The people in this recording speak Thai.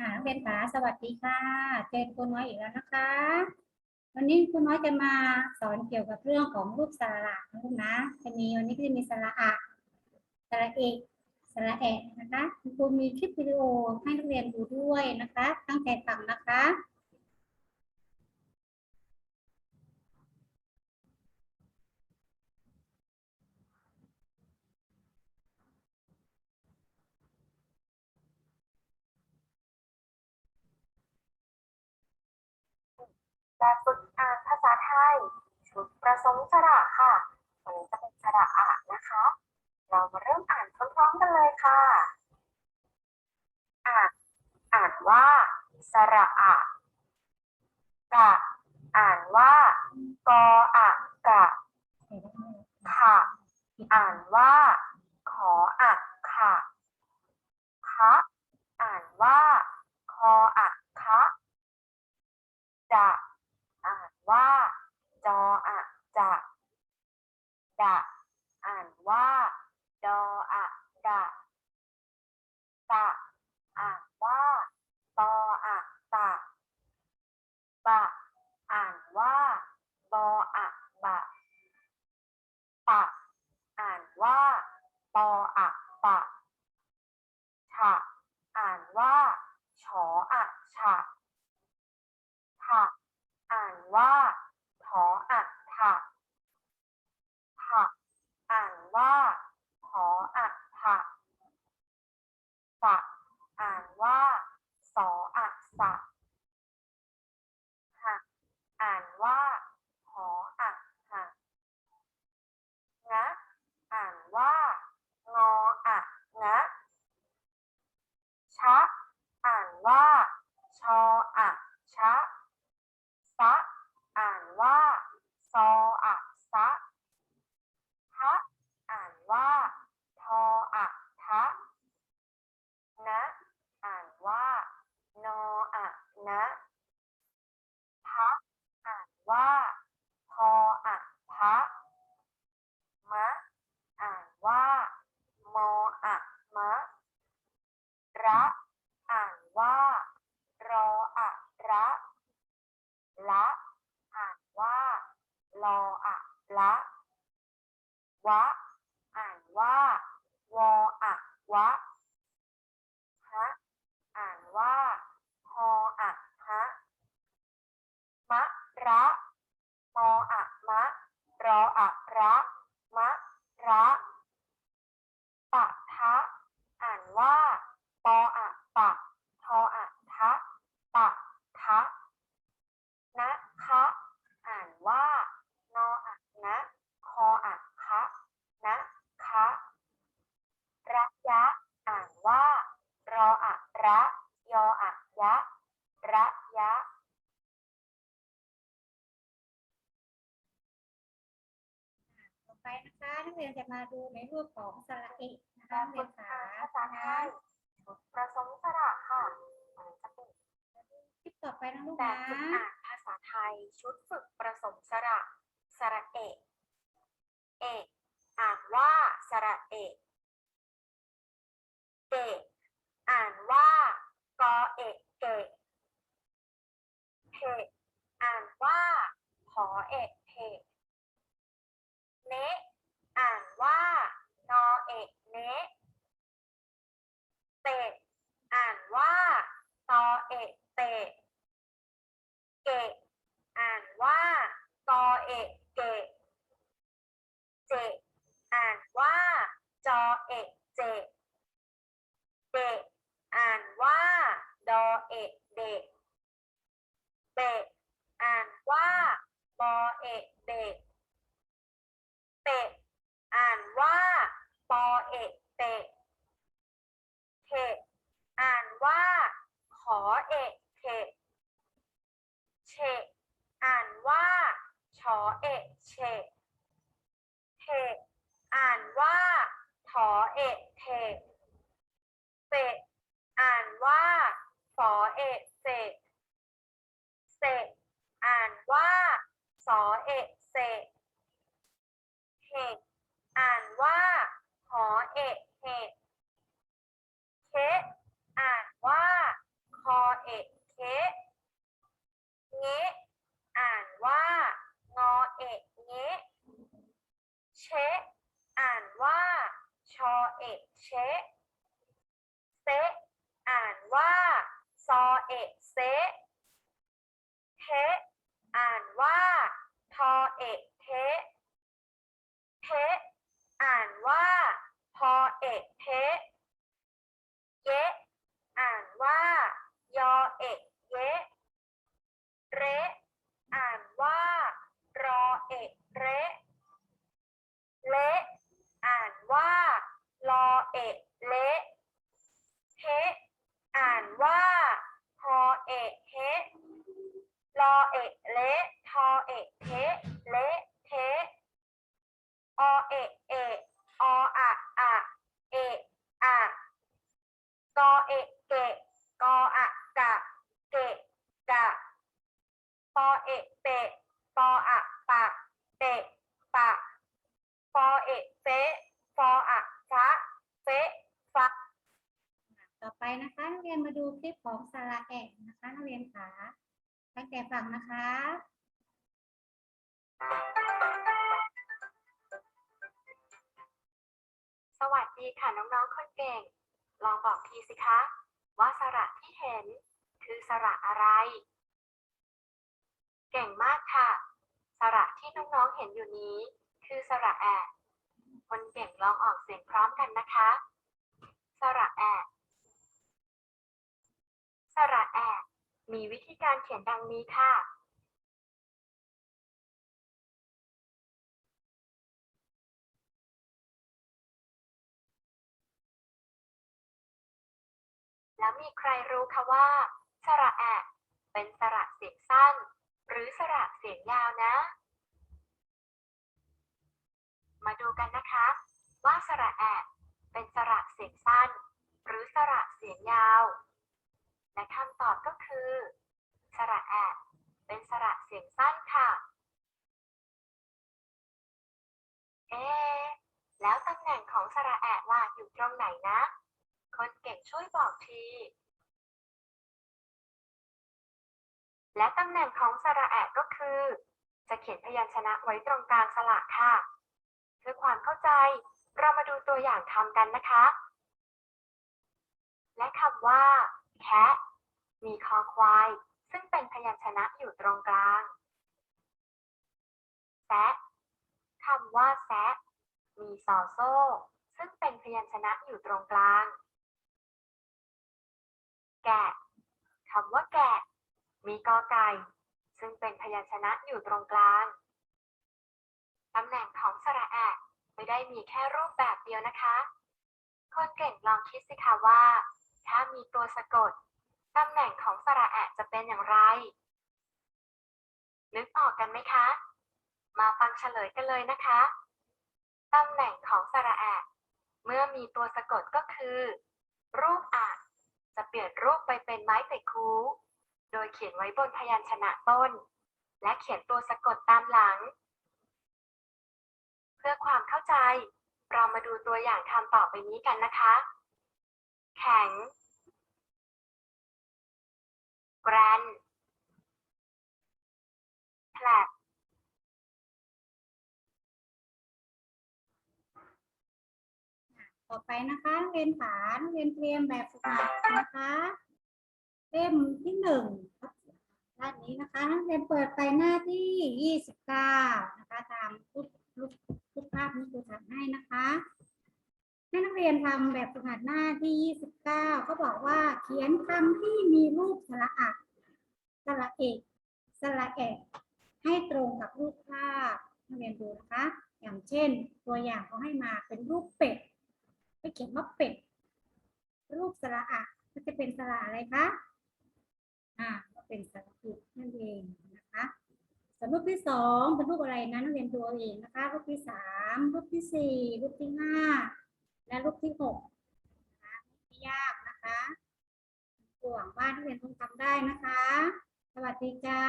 ค่ะนักเรียนคะสวัสดีค่ะ เจอคุณน้อยอีกแล้วนะคะ วันนี้คุณน้อยจะมาสอนเกี่ยวกับเรื่องของรูปสระนะลูกนะ จะมีวันนี้ก็จะมีสระอะสระเอกสระแอะนะคะคุณครูมีคลิปวิดีโอให้นักเรียนดูด้วยนะคะ ตั้งใจฟังนะคะ แบบฝึกอ่านภาษาไทย ชุดประสงค์สระค่ะ วันนี้จะเป็นสระอะนะคะ เรามาเริ่มอ่านพร้อมๆกันเลยค่ะ อ่านอ่านว่าสระอะกะอ่านว่ากออะกะค่ะ อ่านว่า ไปนะคะนักเรียนจะมาดูในรูปของสระเอกนะคะแบนับกเรีฝึยนกขาอ่านภาษาไทยชุดประสงค์สระค่ะอันนี้จะเป็นคลิปต่อไปนะลูกแบนะบฝึกอ่านภาษาไทยชุดฝึกประสมสระสระเอกเอกอ่านว่าสระเอกเกะอ่านว่า กอเอกเกะเพะอ่านว่า ขอเอกเพะเนะอ่านว่า นอเอกเนะเตะอ่านว่า ตอเอกเตะ เกะอ่านว่า กอเอกเกะ เจ อ่านว่า จอเอกเจ เดะอ่านว่า ดอเอกเดะเบะอ่านว่า บอเอกเดะเตะอ่านว่า ปอเอกเตะเขะอ่านว่า ขอเอกเขะเฉะอ่านว่าชอเอกเฉะเทะอ่านว่า ถอเอกเทะเสะอ่านว่าฝอเอกเสะเสะอ่านว่า สอเอกเสะเหกอ่านว่า หอเอกเหกเคอ่านว่า คอ เงะอ่านว่างอเอกเงะเชะอ่านว่าชอเอกเชะเซะอ่านว่าซอเอกเซะเทะอ่านว่าทอเอกเทะเทะอ่านว่าพอเอกเทะเยะอ่านว่ายอเอกเยะเระอ่านว่ารอเอกเระเละอ่านว่ารอเอกเละเทะอ่านว่าพอเอกเทะรอเอกเละทอเอกเทะเละเทะอ เอ เอ ออะอะเอ อะกอเอ เกะกออะกะ เกะกะปอเอ เปะปออะปะ เปะปะปอเอ เฟะฟออะฟะเฟฟะต่อไปนะคะนักเรียนมาดูคลิปของสาระแอกนะคะนักเรียนขาตั้งใจฟังนะคะ ดีค่ะน้องๆคนเก่ง ลองบอกทีสิคะ ว่าสระที่เห็น คือสระอะไร เก่งมากค่ะ สระที่น้องๆเห็นอยู่นี้ คือสระแอกคนเก่งลองออกเสียงพร้อมกันนะคะ สระแอกสระแอกมีวิธีการเขียนดังนี้ค่ะ มีใครรู้คะว่า สระแอะเป็นสระเสียงสั้น หรือสระเสียงยาวนะ มาดูกันนะคะ ว่าสระแอะเป็นสระเสียงสั้น หรือสระเสียงยาว และคำตอบก็คือ สระแอะเป็นสระเสียงสั้นค่ะ เอ๊แล้วตำแหน่งของสระแอะล่ะอยู่ตรงไหนนะ คนเก่งช่วยบอกที และตำแหน่งของสระแอะก็คือ จะเขียนพยัญชนะไว้ตรงกลางสระค่ะเพื่อความเข้าใจเรามาดูตัวอย่างทำกันนะคะ และคำว่า แคะมีคอควาย ซึ่งเป็นพยัญชนะอยู่ตรงกลางแซะคำว่าแซะมีซอโซ่ ซึ่งเป็นพยัญชนะอยู่ตรงกลาง แกะคำว่าแกะ มีกอไก่ ซึ่งเป็นพยัญชนะอยู่ตรงกลางตำแหน่งของสระแอะไม่ได้มีแค่รูปแบบเดียวนะคะ คนเก่งลองคิดสิคะว่า ถ้ามีตัวสะกดตำแหน่งของสระแอะจะเป็นอย่างไร นึกออกกันไหมคะ มาฟังเฉลยกันเลยนะคะตำแหน่งของสระแอะเมื่อมีตัวสะกดก็คือ รูปอะ จะเปลี่ยนรูปไปเป็นไม้ติดคู โดยเขียนไว้บนพยัญชนะต้น และเขียนตัวสะกดตามหลัง เพื่อความเข้าใจ เรามาดูตัวอย่างคำต่อไปนี้กันนะคะ แข็งแก ต่อไปนะคะนักเรียนขานักเรียนเตรียมแบบฝึกหัดนะคะ เล่มที่หนึ่งด้านนี้นะคะนักเรียนเปิดไปหน้าที่ยี่สิบเก้านะคะ ตามรูปรูปรูปภาพนี้คือทำให้นะคะให้นักเรียนทำแบบฝึกหัดหน้าที่ยี่สิบเก้าเขาบอกว่าเขียนคำที่มีรูปสระอะสระเอกสระแอกให้ตรงกับรูปภาพนักเรียนดูนะคะ อย่างเช่น ตัวอย่างเขาให้มาเป็นรูปเป็ด ให้เขียนว่าเป็ด รูปสระอะก็จะเป็นสระอะไรคะ อ่า ก็เป็นสระอุนั่นเองนะคะส่วนรูปที่สองเป็นรูปอะไรนะนักเรียนดูเอาเองนะคะ รูปที่สามรูปที่สี่รูปที่ห้าและรูปที่หกนะคะไม่ยากนะคะหวังว่านักเรียนคงทำได้นะคะ สวัสดีจ้า